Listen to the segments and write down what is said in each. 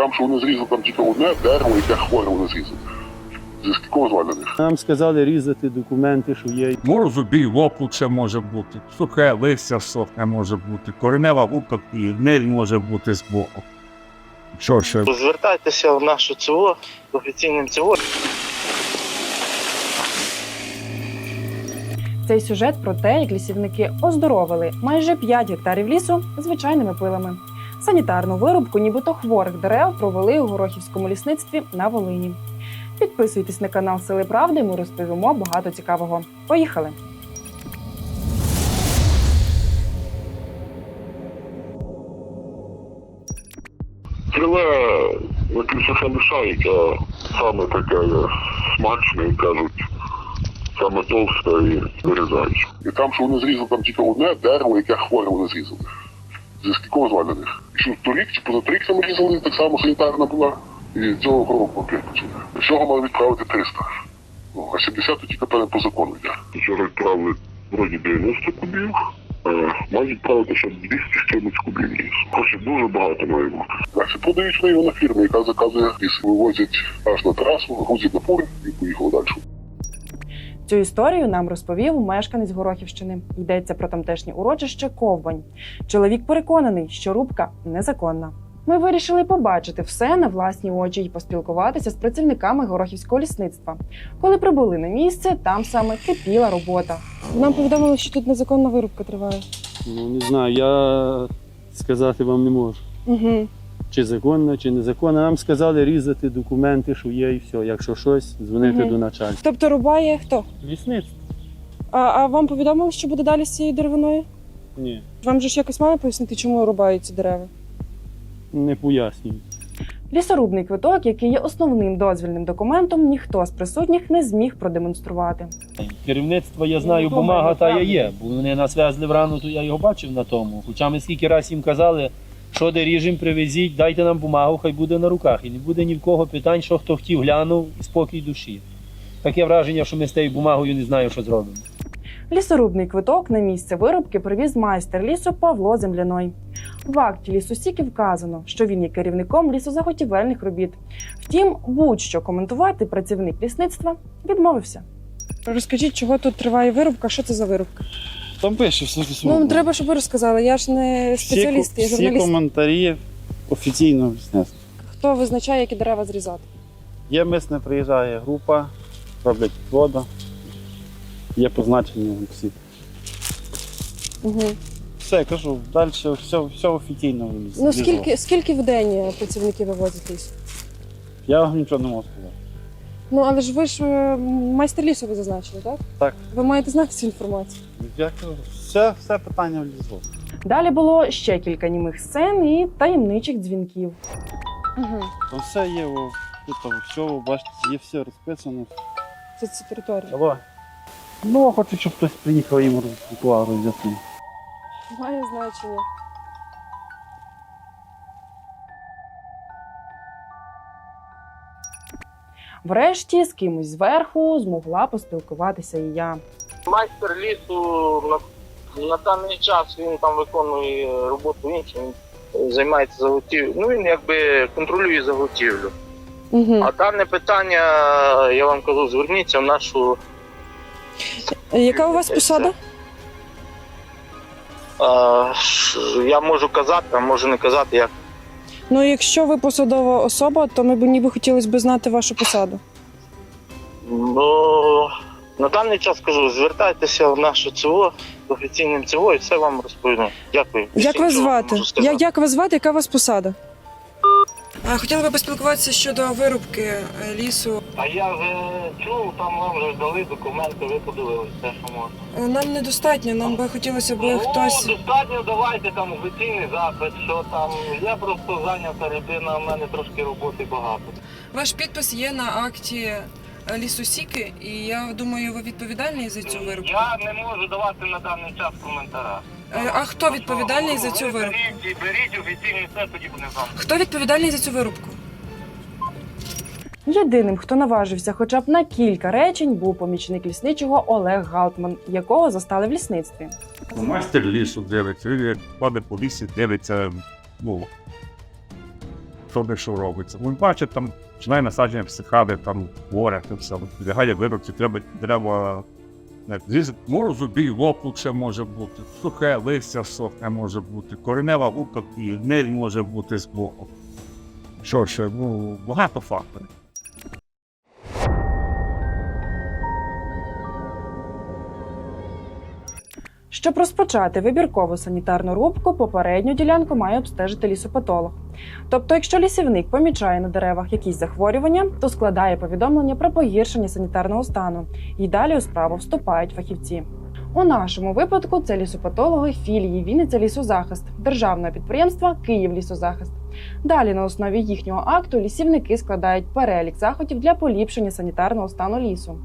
там, що вони зрізали там тільки одне дерево, яке хворе вони зрізали. Зі скількох звалених? Нам сказали різати документи, що є. Морозобій лопуче може бути, сухе листя сохне може бути, коренева губка і гниль може бути з боку. Що ще? Звертайтеся в нашу ЦО з офіційним ЦО. Цей сюжет про те, як лісівники оздоровили майже 5 гектарів лісу звичайними пилами. Санітарну вирубку, нібито хворих дерев, провели у Горохівському лісництві на Волині. Підписуйтесь на канал Сили Правди, ми розповімо багато цікавого. Поїхали! Філе як лісоша лиша, яке саме таке смачне, кажуть, саме товсте і вирізають. І там, що вони зрізали там тільки одне дерево, яке хворе вони зрізали. Зі скількох звалених. І що торік чи позаторік там різали, так само санітарна була. І цього року почали. Всього мали відправити 300. Ну, а 70 тільки певне по закону йде. Вчора відправили вроді 90 кубів. Е, мають відправити ще 200 чимось кубів лісу. Хоче дуже багато має бути. Далі продають вони його на фірму, яка заказує ліс. Вивозять аж на трасу, грузять на фури і поїхали далі. Цю історію нам розповів мешканець Горохівщини. Йдеться про тамтешнє урочище Ковбань. Чоловік переконаний, що рубка незаконна. Ми вирішили побачити все на власні очі і поспілкуватися з працівниками горохівського лісництва. Коли прибули на місце, там саме кипіла робота. Нам повідомили, що тут незаконна вирубка триває. Ну не знаю, я сказати вам не можу. Угу. Чи законно, чи незаконно. Нам сказали різати документи, що є, і все. Якщо щось, дзвонити Мгм. до начальства. Тобто рубає хто? Лісництво? А, а вам повідомили, що буде далі з цією деревиною? Ні, Вам же ж якось мали пояснити, чому рубають ці дерева? не пояснюю. Лісорубний квиток, який є основним дозвільним документом, ніхто з присутніх не зміг продемонструвати. Керівництво я знаю, Ну, бумага та я є. Бо вони нас везли врану, то я його бачив на тому. Хоча ми скільки разів їм казали, що де ріжем, привезіть, дайте нам бумагу, хай буде на руках. І не буде ні в кого питань, що хто хотів, глянув і спокій душі. Таке враження, що ми з тією бумагою не знаємо, що зробимо. Лісорубний квиток на місце вирубки привіз майстер лісу Павло Земляной. В акті лісосіки вказано, що він є керівником лісозаготівельних робіт. Втім, будь-що коментувати працівник лісництва відмовився. Розкажіть, чого тут триває вирубка? Що це за вирубка? Там пише все все. Ну треба, щоб ви розказали. Я ж не спеціаліст, я всі, всі коментарі офіційно лісництва. Хто визначає, які дерева зрізати? Є мисне, приїжджає група, роблять воду. Є позначення всі. Угу. Все, я кажу, далі все, все офіційно. Ну скільки скільки в день працівники вивозять ліс? Я вам нічого не можу сказати. Ну але ж ви ж е, майстер лісу ви зазначили, так? Так. Ви маєте знати цю інформацію. Кажу, все, все питання в лісу. Далі було ще кілька німих сцен і таємничих дзвінків. Угу. Там все є, о, тут все, ви бачите, є все розписано. Це ця територія. Алло. Ну, хочу, щоб хтось приїхав їм розпікував, роз'яснив. Має значення. Врешті з кимось зверху змогла поспілкуватися і я. Майстер лісу на, на даний час він там виконує роботу іншим, він займається заготівлею. Ну він якби контролює заготівлю. Угу. А дане питання, я вам кажу, зверніться в нашу. Яка у вас посада? Е, я можу казати, а можу не казати, як. Ну, якщо ви посадова особа, то ми б ніби хотілося б знати вашу посаду. Ну, на даний час кажу, звертайтеся в нашу ЦО з офіційним ЦО і все вам розповідно. Дякую. Як Всім, вас що звати? можу сказати. Я, як вас звати, яка у вас посада? Хотіла би поспілкуватися щодо вирубки е, лісу. А я вже чув, там вам вже дали документи, ви подивилися, те, що можна. Нам недостатньо, нам би хотілося б Ну, достатньо давайте там офіційний запит, що там. Я просто зайнята людина, у мене трошки роботи багато. Ваш підпис є на акті е, лісосіки, і я думаю, ви відповідальний за цю вирубку. Я не можу давати на даний час коментаря. Е, А хто відповідальний за цю вирубку? Беріть, беріть офіційний все, тоді буде вам. Хто відповідальний за цю вирубку? Єдиним, хто наважився хоча б на кілька речень, був помічник лісничого Олег Галтман, якого застали в лісництві. Ну, Майстер лісу дивиться, він як паде по лісі, дивиться, ну, що де що робиться. Ви бачите, там починає насадження психади, там хворе, це все. Лягає вирубці, треба, треба не, зрізати морозу, ще може бути, сухе листя сохне може бути, коренева губка і гниль може бути з боку. Що ще, ну, багато факторів. Щоб розпочати вибіркову санітарну рубку, попередню ділянку має обстежити лісопатолог. Тобто, якщо лісівник помічає на деревах якісь захворювання, то складає повідомлення про погіршення санітарного стану, і далі у справу вступають фахівці. У нашому випадку це лісопатологи філії Вінниця лісозахист державного підприємства Київ лісозахист. Далі на основі їхнього акту лісівники складають перелік заходів для поліпшення санітарного стану лісу.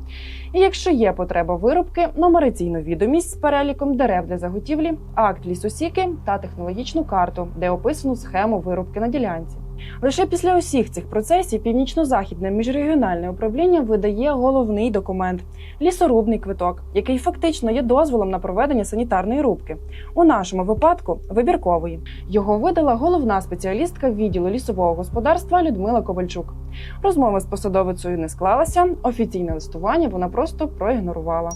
І якщо є потреба вирубки, номераційну відомість з переліком дерев для заготівлі, акт лісосіки та технологічну карту, де описано схему вирубки на ділянці. Лише після усіх цих процесів північно-західне міжрегіональне управління видає головний документ лісорубний квиток, який фактично є дозволом на проведення санітарної рубки. У нашому випадку вибіркової. Його видала головна спеціалістка відділу лісового господарства Людмила Ковальчук. Розмова з посадовицею не склалася. Офіційне листування вона просто проігнорувала.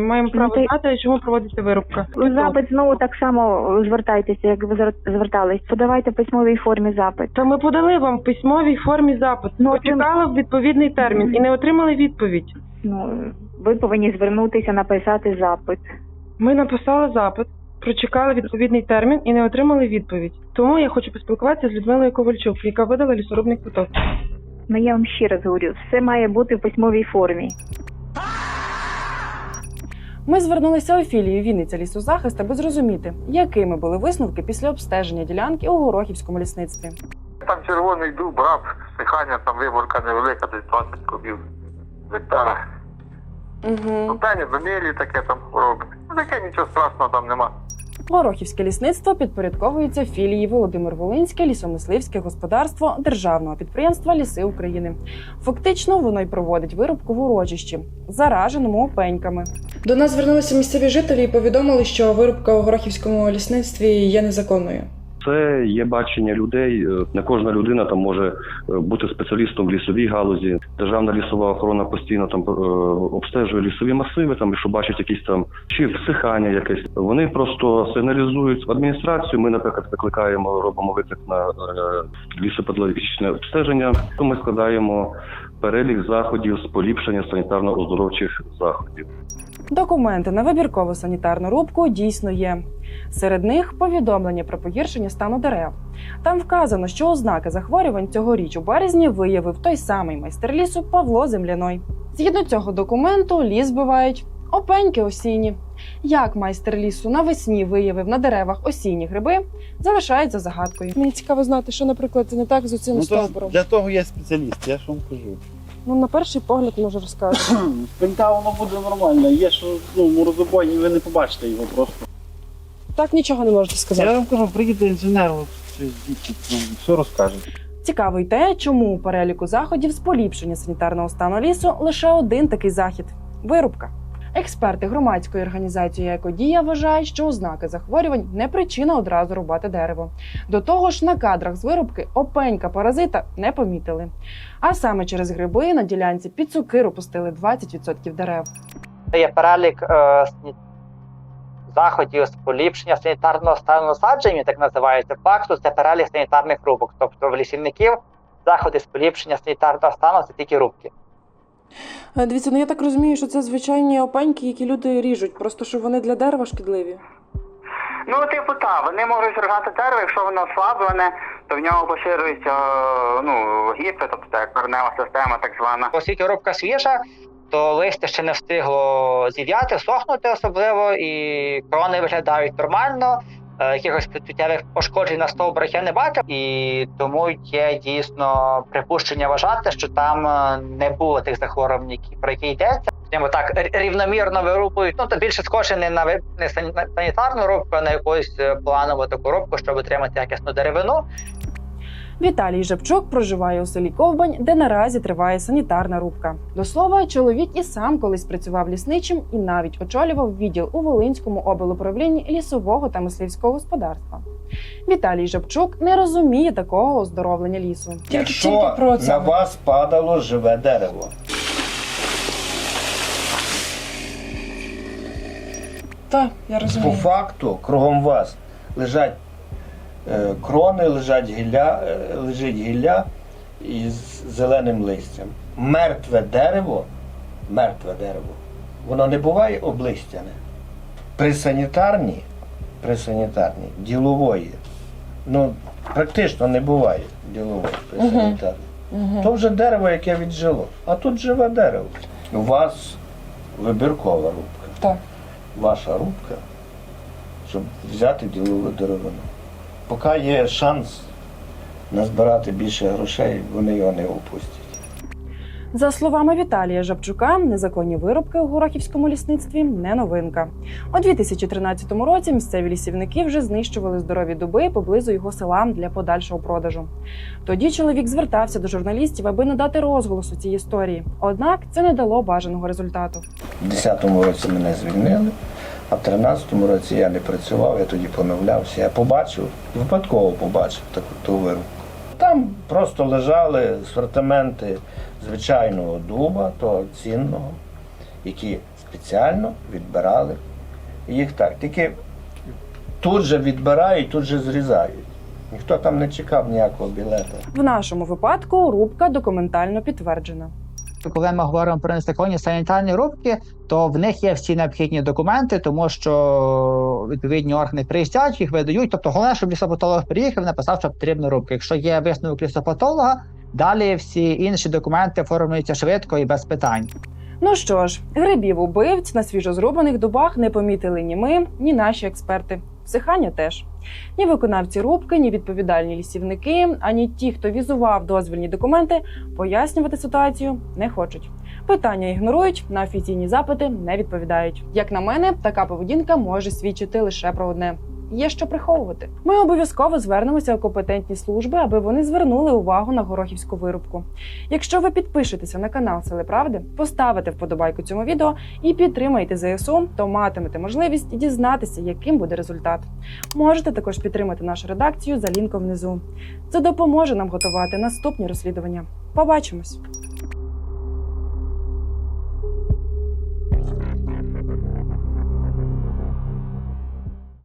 Маємо право право ти- знати, чому проводиться вирубка. Запит знову так само звертайтеся, як ви звер- звертались. Подавайте в письмовій формі запит. Та ми подали вам в письмовій формі запит. Ну, Почекали в відповідний термін і не отримали відповідь. Ну ви повинні звернутися, написати запит. Ми написали запит, прочекали відповідний термін і не отримали відповідь. Тому я хочу поспілкуватися з Людмилою Ковальчук, яка видала лісорубний квиток. Ну я вам ще раз говорю, все має бути в письмовій формі. Ми звернулися у філію Вінниця лісозахист, аби зрозуміти, якими були висновки після обстеження ділянки у Горохівському лісництві. Там червоний дуб, брав, стихання, там виборка невелика, десь 20 кубів гектара. Угу. ні, замілі таке там робить. Ну таке нічого страшного там нема. Горохівське лісництво підпорядковується філії Володимир Волинське лісомисливське господарство державного підприємства Ліси України. Фактично, воно й проводить вирубку в урочищі, зараженому опеньками. До нас звернулися місцеві жителі і повідомили, що вирубка у Горохівському лісництві є незаконною. Це є бачення людей. Е, Не кожна людина там може е, бути спеціалістом в лісовій галузі. Державна лісова охорона постійно там е, обстежує лісові масиви, там якщо бачать якісь там чи всихання якесь. Вони просто сигналізують адміністрацію. Ми, наприклад, викликаємо, робимо виклик на лісопедагогічне обстеження. То ми складаємо перелік заходів з поліпшення санітарно-оздоровчих заходів. Документи на вибіркову санітарну рубку дійсно є. Серед них повідомлення про погіршення стану дерев. Там вказано, що ознаки захворювань цьогоріч у березні виявив той самий майстер лісу Павло Земляной. Згідно цього документу, ліс бувають опеньки осінні. Як майстер лісу навесні виявив на деревах осінні гриби, залишається загадкою. Мені цікаво знати, що, наприклад, не так з цим Ну, то для того є спеціаліст, я ж вам кажу. Ну, на перший погляд може розказати. Пенька воно буде нормально. Є що ну, морозобойні, ви не побачите його просто. Так нічого не можете сказати. Я вам кажу, приїде інженер, от, ну, все розкаже. Цікаво й те, чому у переліку заходів з поліпшення санітарного стану лісу лише один такий захід вирубка. Експерти громадської організації Екодія вважають, що ознаки захворювань не причина одразу рубати дерево. До того ж, на кадрах з вирубки опенька паразита не помітили. А саме через гриби на ділянці під цукиру пустили 20% дерев. Це є перелік е, заходів з поліпшення санітарного стану насаджень, так називається факту, це перелік санітарних рубок. Тобто в лісівників заходи з поліпшення санітарного стану це тільки рубки. Е, Дивіться, ну я так розумію, що це звичайні опеньки, які люди ріжуть, просто що вони для дерева шкідливі. Ну, типу, так, вони можуть рогати дерево, якщо воно ослаблене, то в нього поширюється ну, гіпи, тобто так, коренева система так звана. Оскільки рубка свіжа, то листя ще не встигло зів'яти, сохнути особливо, і крони виглядають нормально. Е, Якихось суттєвих пошкоджень на стовбурах я не бачив, і тому є дійсно припущення вважати, що там е, не було тих захворювань, які- про які йдеться. Скажімо так, рівномірно вирубують. Ну то більше схоже не на не санітарну рубку, а на якусь е, планову таку рубку, щоб отримати якісну деревину. Віталій Жабчук проживає у селі Ковбань, де наразі триває санітарна рубка. До слова, чоловік і сам колись працював лісничим і навіть очолював відділ у Волинському облуправлінні лісового та мисливського господарства. Віталій Жабчук не розуміє такого оздоровлення лісу. Якщо на вас падало живе дерево, Так, я розумію. по факту кругом вас лежать крони, лежать гілля, е, лежить гілля із зеленим листям. Мертве дерево, мертве дерево, воно не буває облистяне. При санітарній, при санітарній, ділової, ну практично не буває ділової при санітарній. Угу. То вже дерево, яке віджило. А тут живе дерево. У вас вибіркова рубка. Так. Ваша рубка, щоб взяти ділову деревину. Поки є шанс назбирати більше грошей, вони його не опустять. За словами Віталія Жабчука, незаконні вирубки у Горохівському лісництві не новинка. У 2013 році місцеві лісівники вже знищували здорові дуби поблизу його села для подальшого продажу. Тоді чоловік звертався до журналістів, аби надати розголосу цій історії. Однак це не дало бажаного результату. У 10-му році мене звільнили, а в 13-му році я не працював, я тоді поновлявся. Я побачив, випадково побачив таку ту вирубку. Там просто лежали асортименти звичайного дуба, того цінного, які спеціально відбирали їх так. Тільки тут же відбирають, тут же зрізають. Ніхто там не чекав ніякого білета. В нашому випадку рубка документально підтверджена. Коли ми говоримо про незаконні санітарні рубки, то в них є всі необхідні документи, тому що відповідні органи приїздять, їх видають. Тобто, головне, щоб лісопатолог приїхав, написав, що потрібна рубка. Якщо є висновок лісопатолога, далі всі інші документи оформлюються швидко і без питань. Ну що ж, грибів убивць на свіжозрубаних дубах не помітили ні ми, ні наші експерти. Всихання теж. Ні виконавці рубки, ні відповідальні лісівники, ані ті, хто візував дозвільні документи, пояснювати ситуацію не хочуть. Питання ігнорують, на офіційні запити не відповідають. Як на мене, така поведінка може свідчити лише про одне. Є що приховувати. Ми обов'язково звернемося у компетентні служби, аби вони звернули увагу на горохівську вирубку. Якщо ви підпишетеся на канал Сили Правди, поставите вподобайку цьому відео і підтримаєте ЗСУ, то матимете можливість дізнатися, яким буде результат. Можете також підтримати нашу редакцію за лінком внизу. Це допоможе нам готувати наступні розслідування. Побачимось!